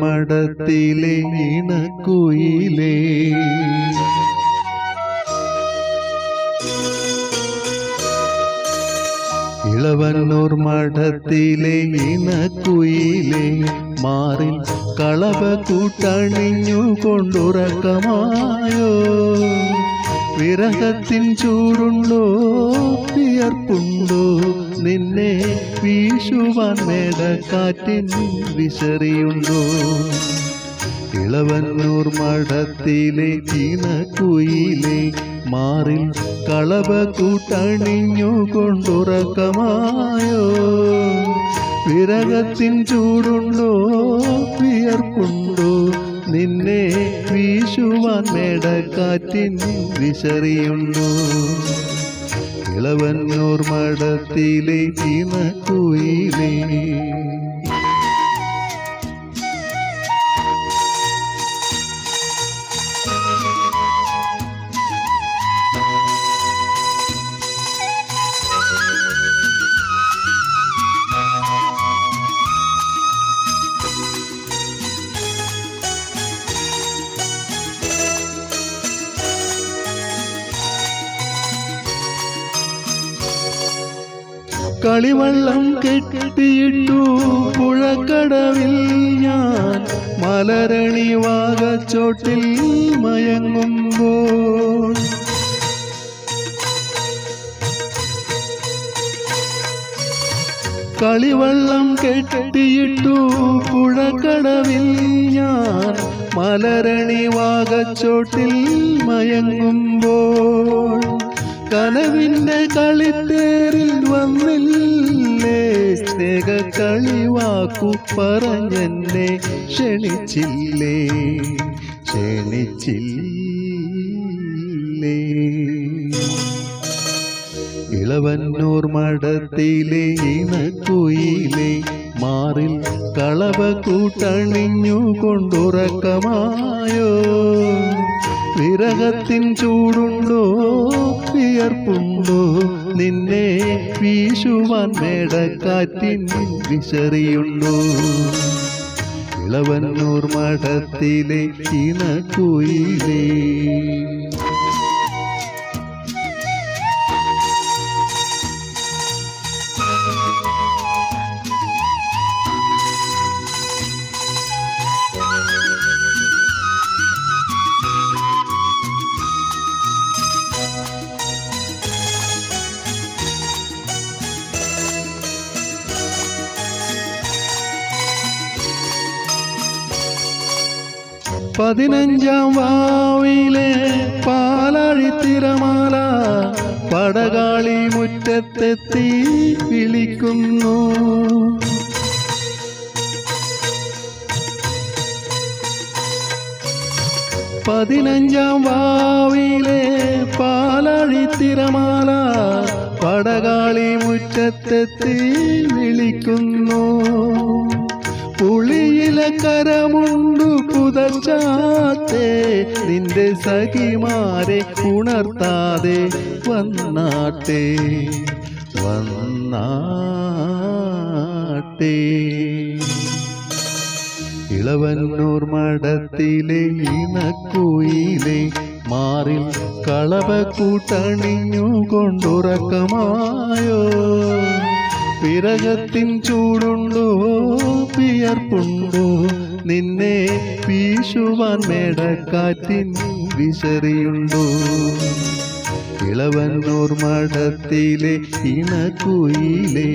മഠത്തിലെ ഇണക്കുയിലേ ഇളവന്നൂർ മഠത്തിലെ ഇണക്കുയിലെ മാറിൽ കളവ കൂട്ടണിഞ്ഞു കൊണ്ടുറക്കമായോ. വിരഹത്തിൻ ചൂടുണ്ടോ വിയർപ്പുണ്ടോ നിന്നെ വീശുവാൻ മേടക്കാറ്റിൻ വിശറിയുണ്ടോ? ഇളവന്നൂർ മഠത്തിലെ ഇണക്കുയിലെ മാറിൽ കളവ കൂട്ടണിഞ്ഞു കൊണ്ടുറക്കമായോ വിരകത്തിൻ ചൂടുണ്ടോ? വിയർപ്പുണ്ടോ? നിന്നെ വീശുവാൻ മേടക്കാറ്റിൻ വിശറിയുണ്ടോ? ഇളവന്നൂർ മഠത്തിലെ ഇണക്കുയിലേ കളിവള്ളം കെട്ടിയിട്ടു പുഴക്കടവിൽ ഞാൻ മലരണി വാകച്ചോട്ടിൽ മയങ്ങുമ്പോൾ. കളിവള്ളം കെട്ടിയിട്ടു പുഴക്കടവിൽ ഞാൻ മലരണി വാകച്ചോട്ടിൽ മയങ്ങുമ്പോൾ. കനവിന്റെ കളിത്തേരിൽ കളിവാക്കു പറഞ്ഞെന്നെ ക്ഷണിച്ചില്ലേ ക്ഷണിച്ചില്ലേ. ഇളവന്നൂർ മഠത്തിലെ ഇണക്കുയിലെ മാറിൽ കളവ കൂട്ടണിഞ്ഞു കൊണ്ടുറക്കമായോ? വിരഹത്തിൻ ചൂടുണ്ടോ? വിയർപ്പുണ്ടോ? നിന്നെ വീശുവാൻ മേടക്കാറ്റിൻ വിശറിയുണ്ടോ? ഇളവന്നൂർ മഠത്തിലെ ഇണക്കുയിലേ. പതിനഞ്ചാം വാവിലെ പാലാഴിത്തിരമാല പടകാളി മുറ്റത്തെത്തി വിളിക്കുന്നു. പതിനഞ്ചാം വാവിലെ പാലാഴിത്തിരമാല പടകാളി മുറ്റത്തെത്തി വിളിക്കുന്നു. പുളിയിലെ കരമുണ്ടു പുതച്ചാത്തെ നിന്റെ സഖിമാരെ ഉണർത്താതെ വന്നാട്ടെ വന്നാട്ടെ. ഇളവന്നൂർ മഠത്തിലെ ഇണക്കുയിലെ മാറിൽ കളവ കൂട്ടണിഞ്ഞു കൊണ്ടുറക്കമായോ? വിരകത്തിൻ ചൂടുണ്ടോ? പിയർപ്പുണ്ടോ നിന്നെ വീശുവാൻ മേടക്കാറ്റിൻ വിശറിയുണ്ടോ? ഇളവന്നൂർ മഠത്തിലെ ഇണക്കുയിലേ